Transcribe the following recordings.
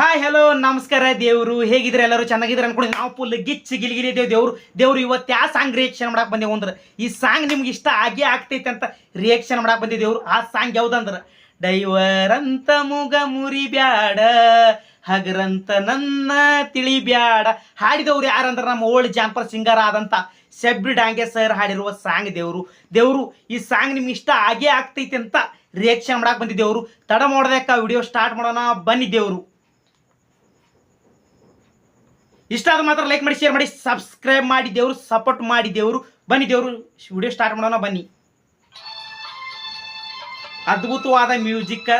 Hi hello ನಮಸ್ಕಾರ ದೇವರು. ಹೇಗಿದ್ರೆ ಎಲ್ಲರೂ? ಚೆನ್ನಾಗಿದ್ರೆ ಅನ್ಕೊಂಡು ನಾವು ಫುಲ್ ಗಿಚ್ಚಿ ಗಿಲಿಗಿಲಿ ದೇವ್ ದೇವ್ರು. ದೇವ್ರು ಇವತ್ತು ಯಾವ ಸಾಂಗ್ ರಿಯಾಕ್ಷನ್ ಮಾಡಕ್ಕೆ ಬಂದೇವು ಅಂದ್ರೆ, ಈ ಸಾಂಗ್ ನಿಮ್ಗೆ ಇಷ್ಟ ಆಗೇ ಆಗ್ತೈತೆ ಅಂತ ರಿಯಾಕ್ಷನ್ ಮಾಡಕ್ ಬಂದಿದ್ದೇವ್ರು ದೇವ್ರು. ಆ ಸಾಂಗ್ ಯಾವ್ದಂದ್ರ ದೈವರಂತ ಅಂತ ಮುಗ ಮುರಿ ಬ್ಯಾಡ ಹಗರಂತ ನನ್ನ ತಿಳಿ ಬ್ಯಾಡ ಹಾಡಿದವ್ರು ಯಾರಂದ್ರೆ, ನಮ್ಮ ಓಲ್ಡ್ ಜಾಂಪರ್ ಸಿಂಗರ್ ಆದಂತ ಸೆಬ್ರಿ ಡಾಂಗೆ ಸರ್ ಹಾಡಿರುವ ಸಾಂಗ್ ದೇವರು. ದೇವರು, ಈ ಸಾಂಗ್ ನಿಮ್ಗೆ ಇಷ್ಟ ಆಗೇ ಆಗ್ತೈತೆ ಅಂತ ರಿಯಾಕ್ಷನ್ ಮಾಡಕ್ ಬಂದಿದ್ದೇವರು ತಡ ಮಾಡೋದಕ್ಕೆ ವಿಡಿಯೋ ಸ್ಟಾರ್ಟ್ ಮಾಡೋಣ. ಬನ್ನಿ ದೇವ್ರು. ಇಷ್ಟ ಆದ್ರೆ ಮಾತ್ರ ಲೈಕ್ ಮಾಡಿ ಶೇರ್ ಮಾಡಿ ಸಬ್ಸ್ಕ್ರೈಬ್ ಮಾಡಿ ದೇವರು ಸಪೋರ್ಟ್ ಮಾಡಿ ದೇವರು. ಬನ್ನಿ ದೇವರು ವಿಡಿಯೋ ಸ್ಟಾರ್ಟ್ ಮಾಡೋಣ, ಬನ್ನಿ. ಅದ್ಭುತವಾದ ಮ್ಯೂಸಿಕ್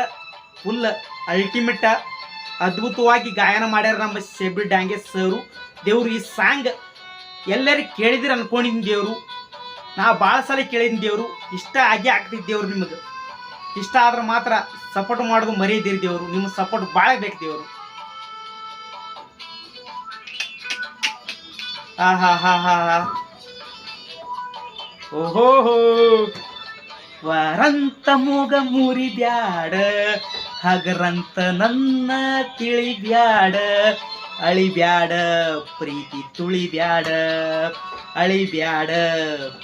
ಫುಲ್ ಅಲ್ಟಿಮೇಟ್ ಅದ್ಭುತವಾಗಿ ಗಾಯನ ಮಾಡ್ಯಾರ ನಮ್ಮ ಶೆಬಿ ಡ್ಯಾಂಗೇಜ್ ಸರು. ದೇವ್ರು ಈ ಸಾಂಗ್ ಎಲ್ಲರೂ ಕೇಳಿದಿರ ಅನ್ಕೊಂಡಿದ್ದೀನಿ ದೇವರು. ನಾ ಭಾಳ ಸಲ ಕೇಳಿದ್ದೀನಿ ದೇವರು. ಇಷ್ಟ ಆಗಿ ಆಗ್ತಿದ್ದ ದೇವ್ರು ನಿಮಗೆ. ಇಷ್ಟ ಆದ್ರೆ ಮಾತ್ರ ಸಪೋರ್ಟ್ ಮಾಡೋದು ಮರೆಯದಿರಿ ದೇವರು. ನಿಮ್ಮ ಸಪೋರ್ಟ್ ಭಾಳ ಬೇಕು ದೇವ್ರು. ಆಹಾ ಹಾ ಹಾ ಹಾ ಓಹೋ ವರಂತ ಮೂಗ ಮೂರಿ ಬ್ಯಾಡ ಹಗರಂತ ನನ್ನ ಅಳಿ ಬ್ಯಾಡ ಪ್ರೀತಿ ತುಳಿ ಬ್ಯಾಡ ಅಳಿ ಬ್ಯಾಡ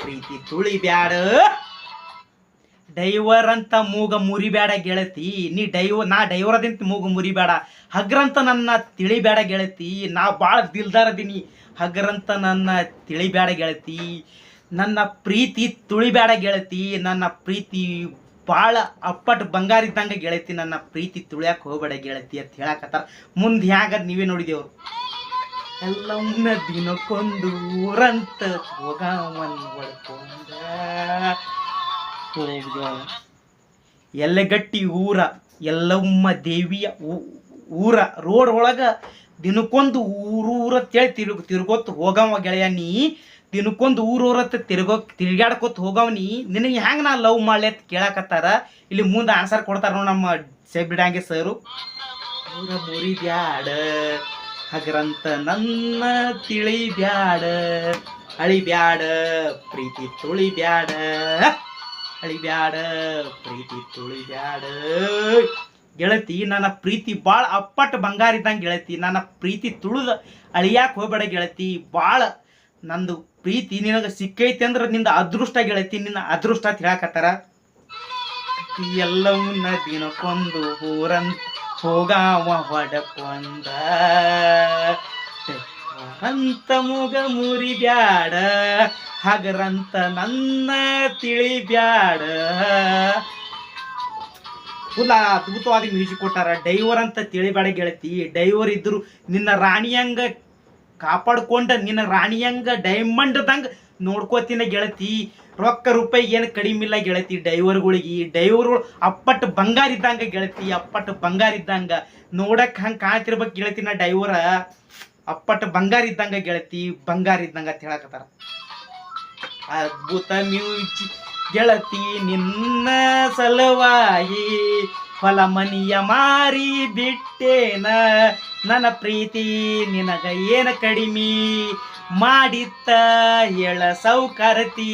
ಪ್ರೀತಿ ತುಳಿ ಬ್ಯಾಡ ಡೈವರ್ ಅಂತ ಮೂಗ ಮುರಿಬೇಡ ಗೆಳತಿ. ನೀ ಡೈವ, ನಾ ಡೈವರ್ ಅದಿಂತ ಮೂಗ ಮುರಿಬೇಡ ಹಗ್ರಂತ ನನ್ನ ತಿಳಿಬೇಡ ಗೆಳತಿ. ನಾ ಭಾಳ ದಿಲ್ದಾರದೀನಿ ಹಗ್ರಂತ ನನ್ನ ತಿಳಿಬೇಡ ಗೆಳತಿ. ನನ್ನ ಪ್ರೀತಿ ತುಳಿಬೇಡ ಗೆಳತಿ. ನನ್ನ ಪ್ರೀತಿ ಭಾಳ ಅಪ್ಪಟ್ ಬಂಗಾರ ಇದ್ದಂಗೆ ಗೆಳತಿ. ನನ್ನ ಪ್ರೀತಿ ತುಳಿಯಕ್ಕೆ ಹೋಗಬೇಡ ಗೆಳತಿ ಅಂತ ಹೇಳಕತ್ತಾರ. ಮುಂದೆ ಹ್ಯಾಂಗ ನೀವೇ ನೋಡಿದೇವ್ರು ಎಲ್ಲವನ್ನ ದಿನಕ್ಕೊಂದು ಊರಂತ ಹೋಗವನ್ ಹೋಗ ಎಲ್ಲಗಟ್ಟಿ ಊರ, ಎಲ್ಲಮ್ಮ ದೇವಿಯ ಊರ, ರೋಡ್ ಒಳಗ ದಿನಕ್ಕೊಂದು ಊರು ಅಂತೇಳಿ ತಿರುಗ್, ತಿರ್ಗೋತ್ ಹೋಗವ ಗೆಳೆಯ ನೀ. ದಿನಕ್ಕೊಂದು ಊರು ಊರ ತಿರ್ಗೋ ತಿರ್ಗಾಡ್ಕೊತ ಹೋಗವ ನೀ. ನಿನಗೆ ಹೆಂಗೆ ನಾ ಲವ್ ಮಾಡಲಿ ಅಂತ ಕೇಳಕತ್ತಾರ? ಇಲ್ಲಿ ಮುಂದೆ ಆನ್ಸರ್ ಕೊಡ್ತಾರ ನಮ್ಮ ಸೆಬಿಡಾಂಗೆ ಸರು. ಊರ ಮುರಿ ಬ್ಯಾಡ ಹಗರಂತ ನನ್ನ ತಿಳಿ ಬ್ಯಾಡ ಅಳಿ ಬ್ಯಾಡ ಪ್ರೀತಿ ತುಳಿ ಬ್ಯಾಡ ಅಳಿ ಬ್ಯಾಡ ಪ್ರೀತಿ ತುಳಿ ಬ್ಯಾಡ ಗೆಳತಿ, ನನ್ನ ಪ್ರೀತಿ ಭಾಳ ಅಪ್ಪಟ್ ಬಂಗಾರ ಇದ್ದಂಗೆ ಗೆಳತಿ. ನನ್ನ ಪ್ರೀತಿ ತುಳಿದ ಅಳಿಯಾಕ ಹೋಗ್ಬೇಡ ಗೆಳತಿ ಭಾಳ ನಂದು ಪ್ರೀತಿ ನಿನಗೆ ಸಿಕ್ಕೈತಿ ಅಂದ್ರೆ ನಿಂದ ಅದೃಷ್ಟ ಗೆಳತಿ, ನಿನ್ನ ಅದೃಷ್ಟ ಅಂತ ಹೇಳಕತ್ತಾರ. ಎಲ್ಲವನ್ನ ದಿನಕ್ಕೊಂದು ಊರಂತ ಹೋಗಾವ ಹೊಡಕೊಂಡ ಅಂತ ಮುಗ ಮುರಿ ಬ್ಯಾಡ, ಹಗರಂತ ನನ್ನ ತಿಳಿ ಬ್ಯಾಡ. ಫುಲ್ ಅದ್ಭುತವಾದ ಮ್ಯೂಸಿಕ್ ಕೊಟ್ಟಾರ. ಡೈವರ್ ಅಂತ ತಿಳಿಬೇಡ ಗೆಳತಿ. ಡೈವರ್ ಇದ್ರು ನಿನ್ನ ರಾಣಿಯಂಗ ಕಾಪಾಡ್ಕೊಂಡ, ನಿನ್ನ ರಾಣಿಯಂಗ ಡೈಮಂಡ್ ದಂಗ ನೋಡ್ಕೋತಿನ ಗೆಳತಿ. ರೊಕ್ಕ ರೂಪಾಯಿ ಏನು ಕಡಿಮೆ ಇಲ್ಲ ಗೆಳತಿ ಡೈವರ್ಗಳಿಗೆ. ಡೈವರ್ಗಳು ಅಪ್ಪಟ್ಟು ಬಂಗಾರ ಇದ್ದಂಗ ಗೆಳತಿ ಅಪ್ಪಟ್ಟು ಬಂಗಾರ ಇದ್ದಂಗ. ನೋಡಕ್ ಹಂಗೆ ಕಾಣ್ತಿರ್ಬೇಕು ಗೆಳತಿ ನಾ ಡೈವರ. ಅಪ್ಪಟ್ಟು ಬಂಗಾರ ಇದ್ದಂಗ ಗೆಳತಿ, ಬಂಗಾರ ಇದ್ದಂಗ ಅಂತ ಹೇಳಕತ್ತಾರ. ಅದ್ಭುತ ಮ್ಯೂಜಿ ಗೆಳತಿ, ನಿನ್ನ ಸಲುವಾಗಿ ಹೊಲ ಮನಿಯ ಮಾರಿ ಬಿಟ್ಟೇನ? ನನ್ನ ಪ್ರೀತಿ ನಿನಗ ಏನ ಕಡಿಮೆ? ಮಾಡಿತ್ತ ಎಳ ಸೌಕರತಿ.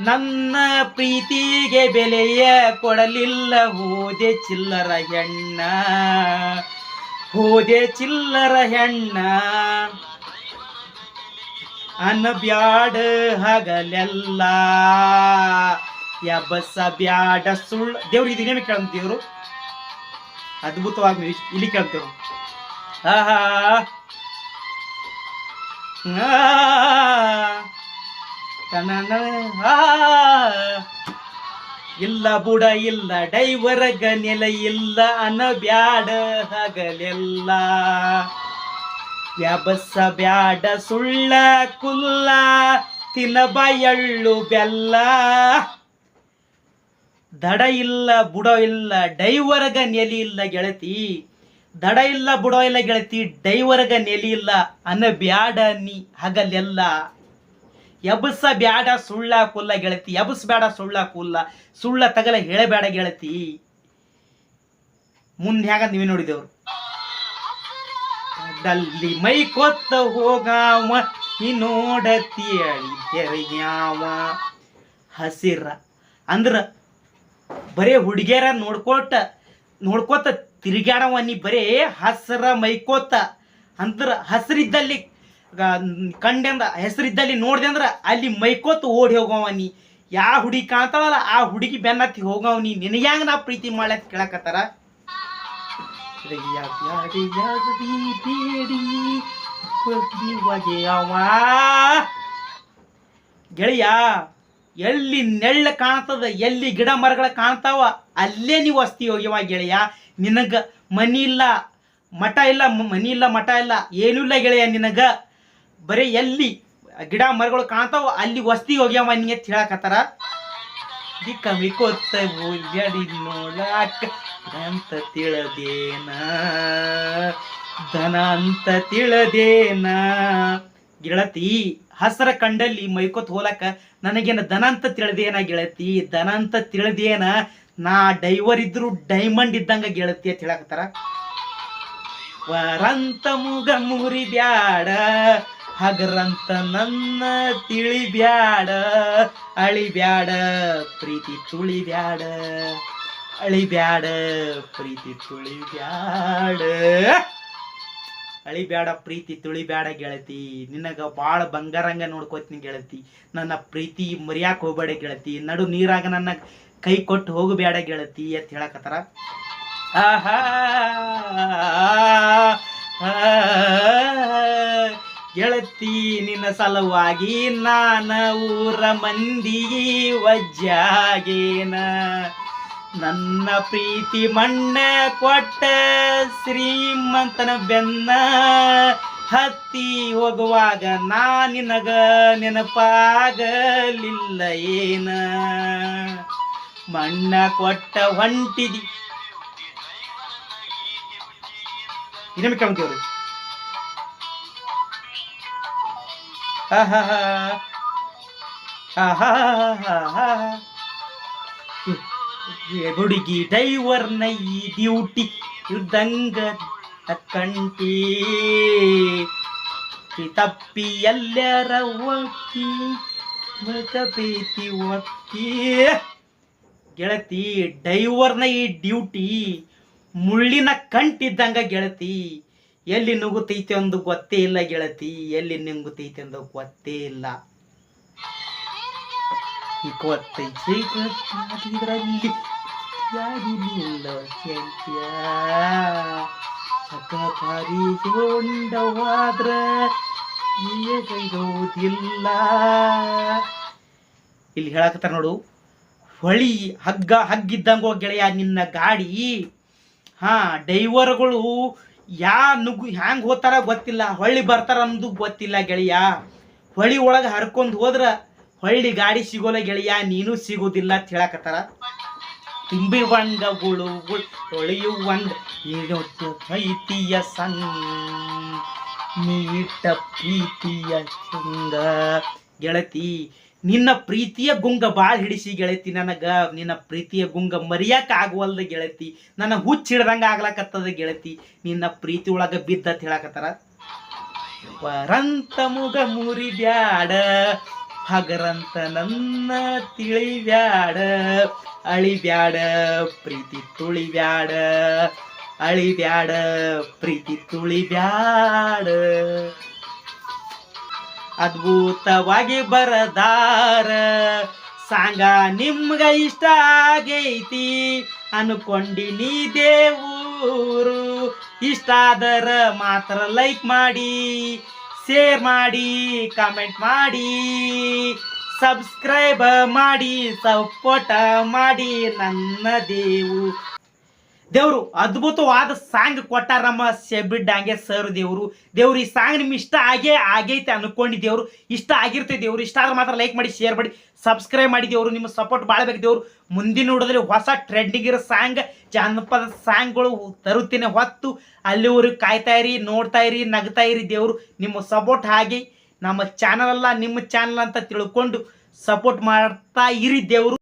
ನನ್ನ ಪ್ರೀತಿಗೆ ಬೆಲೆಯ ಕೊಡಲಿಲ್ಲ ಹೋದೆ ಚಿಲ್ಲರ ಹೆಣ್ಣ? ಹೋದೆ ಚಿಲ್ಲರ ಹೆಣ್ಣ. ಅನಬ್ಯಾಡ ಹಗಲೆಲ್ಲ. ಯಬಸ ಬ್ಯಾಡ ಸುಳ್ಳು. ದೇವ್ರು ಇದು ಇನ್ನೇನು ಕೇಳಂತ ದೇವ್ರು? ಅದ್ಭುತವಾಗಿ ಇಲ್ಲಿ ಕೇಳ್ತೇವೆ ಆಹಾ ಆ. ಇಲ್ಲ ಬುಡ ಇಲ್ಲ, ಡೈವರಗ ನೆಲ ಇಲ್ಲ ಅನ ಬ್ಯಾಡ ಹಗಲೆಲ್ಲ. ವ್ಯಾಬಸ ಬ್ಯಾಡ, ಸುಳ್ಳ ಕುಲ್ಲ ತಿನ್ನಬ ಎಳ್ಳು ಬೆಲ್ಲ. ದಡ ಇಲ್ಲ, ಬುಡ ಇಲ್ಲ, ಡೈವರ್ಗ ನೆಲಿ ಇಲ್ಲ ಗೆಳತಿ. ದಡ ಇಲ್ಲ, ಬುಡ ಇಲ್ಲ ಗೆಳತಿ, ಡೈವರ್ಗ ನೆಲಿ ಇಲ್ಲ ಅನ ಬ್ಯಾಡ ನೀ ಹಗಲೆಲ್ಲ. ಎಬಸ ಬ್ಯಾಡ ಸುಳ್ಳ ಕುಲ್ಲ ಗೆಳತಿ, ಎಬಸ್ ಬೇಡ ಸುಳ್ಳ ಕುಲ್ಲ, ಸುಳ್ಳ ತಗಲ ಹೇಳಬೇಡ ಗೆಳತಿ. ಮುಂದೆ ಹ್ಯಾಗ ನೀವೇ ನೋಡಿದೇವ್ರು ಅದಲ್ಲಿ ಮೈ ಕೊತ್ತ ಹೋಗಾವ ನೋಡತಿ ಅಳಿದ್ಯಾವ ಹಸಿರ ಅಂದ್ರ ಬರೇ ಹುಡುಗಿಯರ ನೋಡ್ಕೊಟ್ಟ ನೋಡ್ಕೊತ ತಿರುಗಾಡವ ನೀ ಬರೇ ಹಸ್ರ ಮೈಕೋತ ಅಂದ್ರ ಹಸ್ರಿದ್ದಲ್ಲಿ ಕಂಡೆಂದ ಹೆಸರಿದ್ದಲ್ಲಿ ನೋಡ್ದೆ ಅಂದ್ರ, ಅಲ್ಲಿ ಮೈಕೋತ್ ಓಡಿ ಹೋಗವ ನೀ. ಯಾ ಹುಡುಗಿ ಕಾಣ್ತಾವಲ್ಲ ಆ ಹುಡುಗಿ ಬೆನ್ನತ್ತಿ ಹೋಗವ ನೀ. ನಿನಗ್ಯಾಂಗ ನಾ ಪ್ರೀತಿ ಮಾಡ್ಲತ್ ಕೇಳಕತ್ತಾರ. ಗೆಳೆಯ, ಎಲ್ಲಿ ನೆಳ್ಳ ಕಾಣ್ತದ, ಎಲ್ಲಿ ಗಿಡ ಮರಗಳ ಕಾಣ್ತಾವ, ಅಲ್ಲೇ ನೀವು ಅಸ್ತಿ ಹೋಗ್ಯವ ಗೆಳೆಯ. ನಿನಗ ಮನಿ ಇಲ್ಲ, ಮಠ ಇಲ್ಲ ಮನಿ ಇಲ್ಲ, ಮಠ ಇಲ್ಲ, ಏನೂ ಇಲ್ಲ ಗೆಳೆಯ ನಿನಗ. ಬರೀ ಎಲ್ಲಿ ಗಿಡ ಮರಗಳು ಕಾಣ್ತಾವ ಅಲ್ಲಿ ವಸ್ತಿ ಹೋಗ್ಯಾವ ನಿಂಗೆ ಹೇಳಕತ್ತಾರ? ದಿಕ್ಕ ಮಿಕೋತ್ತ ಹೋಗ್ಯಾಡಿ ನೋಡಾಕ ಅಂತ ತಿಳದೇನ? ದನ ಅಂತ ತಿಳದೇನ? ಗೆಳತಿ, ಹಸರ ಕಂಡಲ್ಲಿ ಮೈಕೋತ್ ಹೋಲಕ ನನಗೇನ ದನ ಅಂತ ತಿಳದೇನ ಗೆಳತಿ? ದನ ಅಂತ ತಿಳದೇನ? ನಾ ಡೈವರ್ ಇದ್ರು ಡೈಮಂಡ್ ಇದ್ದಂಗ ಗೆಳತಿ ಅಂತ ಹೇಳಕತ್ತಾರ? ವರಂತ ಮುಗ ಮುರಿ ಬ್ಯಾಡ. ಹಗರಂತ ನನ್ನ ತಿಳಿಬ್ಯಾಡ ಅಳಿಬ್ಯಾಡ ಅಳಿ ಬ್ಯಾಡ, ಪ್ರೀತಿ ತುಳಿ ಅಳಿಬ್ಯಾಡ ಅಳಿ ಬ್ಯಾಡ, ಪ್ರೀತಿ ತುಳಿಬ್ಯಾಡ ಅಳಿಬ್ಯಾಡ ಅಳಿ ಬ್ಯಾಡ, ಪ್ರೀತಿ ತುಳಿ ಬ್ಯಾಡ ಗೆಳತಿ. ನಿನಗ ಬಾಳ ಬಂಗಾರಂಗ ನೋಡ್ಕೋತೀನಿ ಗೆಳತಿ. ನನ್ನ ಪ್ರೀತಿ ಮರಿಯಾಕ ಹೋಗ್ಬೇಡ ಗೆಳತಿ. ನಡು ನೀರಾಗ ನನ್ನ ಕೈ ಕೊಟ್ಟು ಹೋಗಬೇಡ ಗೆಳತಿ ಅಂತ ಹೇಳಕತ್ತಾರ. ಆಹಾ! ಗೆಳತಿ ನಿನ್ನ ಸಲುವಾಗಿ ನಾನ ಊರ ಮಂದಿ ವಜ್ಜಾಗೇನ. ನನ್ನ ಪ್ರೀತಿ ಮಣ್ಣ ಕೊಟ್ಟ ಶ್ರೀಮಂತನ ಬೆನ್ನ ಹತ್ತಿ ಹೋಗುವಾಗ ನಾ ನಿನಗ ನೆನಪಾಗಲಿಲ್ಲ ಏನ ಮಣ್ಣ ಕೊಟ್ಟ ಹೊಂಟಿದಿ ಕೇಳ್ತೀವ್ರಿ ಹುಡುಗಿ ಡೈವರ್ನ ಈ ಡ್ಯೂಟಿ ಇದ್ದಂಗ ಕಂಟಿ ತಪ್ಪಿ ಎಲ್ಲರ ಒಕ್ಕಿ ಮತ ಪ್ರೀತಿ ಒಕ್ಕಿ ಗೆಳತಿ ಡೈವರ್ನ ಈ ಡ್ಯೂಟಿ ಮುಳ್ಳಿನ ಕಂಟಿದ್ದಂಗ ಗೆಳತಿ ಎಲ್ಲಿ ನುಗ್ಗುತ್ತೈತೆ ಅಂದು ಗೊತ್ತೇ ಇಲ್ಲ ಗೆಳತಿ, ಎಲ್ಲಿ ನುಗ್ಗುತ್ತೈತೆ ಅಂದು ಗೊತ್ತೇ ಇಲ್ಲ. ಗೊತ್ತೈತೆ ಹೊಂಡವಾದ್ರ ಕೈಗೋದಿಲ್ಲ ಇಲ್ಲಿ ಹೇಳಕತ್ತಾರ ನೋಡು, ಹೊಳಿ ಹಗ್ಗ ಹಗ್ಗಿದ್ದಂಗೋ ಗೆಳೆಯ, ನಿನ್ನ ಗಾಡಿ, ಹಾ ಡೈವರ್ಗಳು ಯಾ ನುಗ್ಗು ಹ್ಯಾಂಗ್ ಹೋತಾರ ಗೊತ್ತಿಲ್ಲ. ಹೊಳ್ಳಿ ಬರ್ತಾರ ಅನ್ನೋದು ಗೊತ್ತಿಲ್ಲ ಗೆಳೆಯ. ಹೊಳಿ ಒಳಗೆ ಹರ್ಕೊಂಡು ಹೋದ್ರ ಹೊಳ್ಳಿ ಗಾಡಿ ಸಿಗೋಲ್ಲ ಗೆಳೆಯ. ನೀನು ಸಿಗೋದಿಲ್ಲ ಅಂತ ಹೇಳಕತ್ತಾರ. ತುಂಬಿ ವಂಗಗಳು ಹೊಳಿಯು ಒಂದು ಐತಿಯ ಸಂಗ ನೀಟ ಪ್ರೀತಿಯ ಚಂದ ಗೆಳತಿ. ನಿನ್ನ ಪ್ರೀತಿಯ ಗುಂಗ ಭಾಳ ಹಿಡಿಸಿ ಗೆಳತಿ ನನಗ, ನಿನ್ನ ಪ್ರೀತಿಯ ಗುಂಗ ಮರಿಯಾಕ ಆಗುವಲ್ದ ಗೆಳತಿ, ನನ್ನ ಹುಚ್ಚ ಹಿಡ್ದಂಗ ಆಗ್ಲಕತ್ತದ ಗೆಳತಿ, ನಿನ್ನ ಪ್ರೀತಿ ಒಳಗ ಅಂತ ಹೇಳಕತ್ತಾರ. ವರಂತ ಮುಗ ಮುರಿ ಬ್ಯಾಡ, ಹಗರಂತ ನನ್ನ ತಿಳಿ ಬ್ಯಾಡ, ಅಳಿ ಬ್ಯಾಡ, ಪ್ರೀತಿ ತುಳಿ ಬ್ಯಾಡ, ಅಳಿ ಬ್ಯಾಡ, ಪ್ರೀತಿ ತುಳಿ ಬ್ಯಾಡ. ಅದ್ಭುತವಾಗಿ ಬರದಾರ. ಸಾಂಗ ನಿಮ್ಗ ಇಷ್ಟ ಆಗೈತಿ ಅನ್ಕೊಂಡಿನಿ ದೇವೂರು. ಇಷ್ಟ ಆದರ ಮಾತ್ರ ಲೈಕ್ ಮಾಡಿ ಶೇರ್ ಮಾಡಿ ಕಾಮೆಂಟ್ ಮಾಡಿ. ಸಬ್ಸ್ಕ್ರೈಬ್ ಮಾಡಿ ಸಪೋರ್ಟ್ ಮಾಡಿ ನನ್ನ ದೇವು. ದೇವ್ರು ಅದ್ಭುತವಾದ ಸಾಂಗ್ ಕೊಟ್ಟಾರ ನಮ್ಮ ಶೆಬಿ ಡಾಂಗೆ ಸರ್ ದೇವ್ರು. ದೇವ್ರು ಈ ಸಾಂಗ್ ನಿಮ್ಗೆ ಇಷ್ಟ ಆಗೇ ಆಗೈತೆ ಅನ್ಕೊಂಡಿ ದೇವ್ರು. ಇಷ್ಟ ಆಗಿರ್ತೈತೆ ದೇವ್ರು. ಇಷ್ಟ ಆದ್ರೆ ಮಾತ್ರ ಲೈಕ್ ಮಾಡಿ ಶೇರ್ ಮಾಡಿ ಸಬ್ಸ್ಕ್ರೈಬ್ ಮಾಡಿ ದೇವ್ರು. ನಿಮ್ಮ ಸಪೋರ್ಟ್ ಭಾಳ ಬೇಕು ದೇವ್ರು. ಮುಂದಿನ ನೋಡಿದ್ರೆ ಹೊಸ ಟ್ರೆಂಡಿಂಗ್ ಇರೋ ಸಾಂಗ್, ಜಾನಪದ ಸಾಂಗ್ಗಳು ತರುತ್ತೇನೆ ಹೊತ್ತು. ಅಲ್ಲಿವರೆಗೂ ಕಾಯ್ತಾ ಇರಿ, ನೋಡ್ತಾ ಇರಿ, ನಗ್ತಾ ಇರಿ ದೇವ್ರು. ನಿಮ್ಮ ಸಪೋರ್ಟ್ ಹಾಗೆ ನಮ್ಮ ಚಾನಲ್ ಅಲ್ಲ, ನಿಮ್ಮ ಚಾನಲ್ ಅಂತ ತಿಳ್ಕೊಂಡು ಸಪೋರ್ಟ್ ಮಾಡ್ತಾ ಇರಿ ದೇವ್ರು.